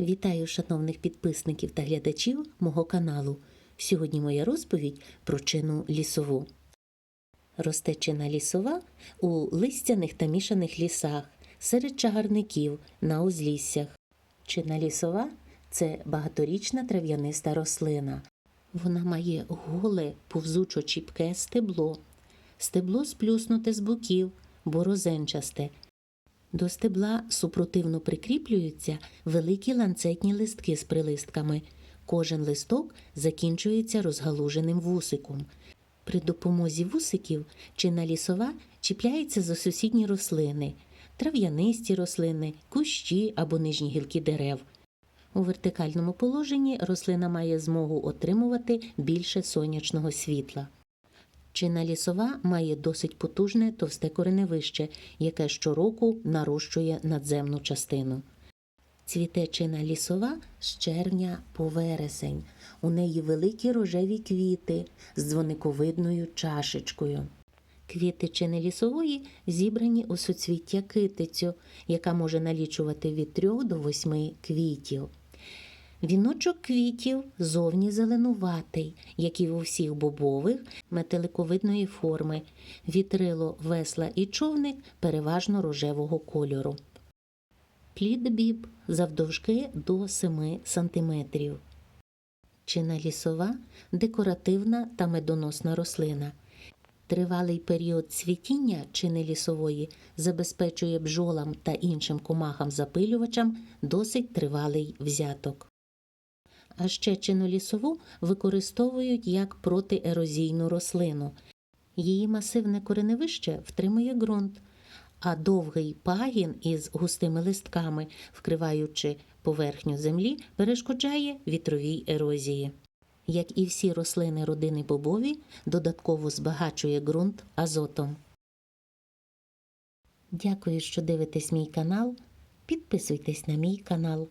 Вітаю шановних підписників та глядачів мого каналу. Сьогодні моя розповідь про чину лісову. Росте чина лісова у листяних та мішаних лісах, серед чагарників, на узліссях. Чина лісова це багаторічна трав'яниста рослина. Вона має голе, повзучо чіпке стебло. Стебло сплюснуте з боків, борозенчасте. До стебла супротивно прикріплюються великі ланцетні листки з прилистками. Кожен листок закінчується розгалуженим вусиком. При допомозі вусиків чина лісова чіпляється за сусідні рослини, трав'янисті рослини, кущі або нижні гілки дерев. У вертикальному положенні рослина має змогу отримувати більше сонячного світла. Чина лісова має досить потужне товсте кореневище, яке щороку нарощує надземну частину. Цвіте чина лісова з червня по вересень. У неї великі рожеві квіти з дзвониковидною чашечкою. Квіти чини лісової зібрані у суцвіття китицю, яка може налічувати від 3 до 8 квітів. Віночок квітів зовні зеленуватий, як і у всіх бобових, метеликовидної форми, вітрило, весла і човник переважно рожевого кольору. Плід біб завдовжки до 7 см. Чина лісова декоративна та медоносна рослина. Тривалий період цвітіння чини лісової забезпечує бджолам та іншим комахам-запилювачам досить тривалий взяток. А ще лісову використовують як протиерозійну рослину. Її масивне кореневище втримує ґрунт, а довгий пагін із густими листками, вкриваючи поверхню землі, перешкоджає вітровій ерозії. Як і всі рослини родини бобові, додатково збагачує ґрунт азотом. Дякую, що дивитесь мій канал. Підписуйтесь на мій канал.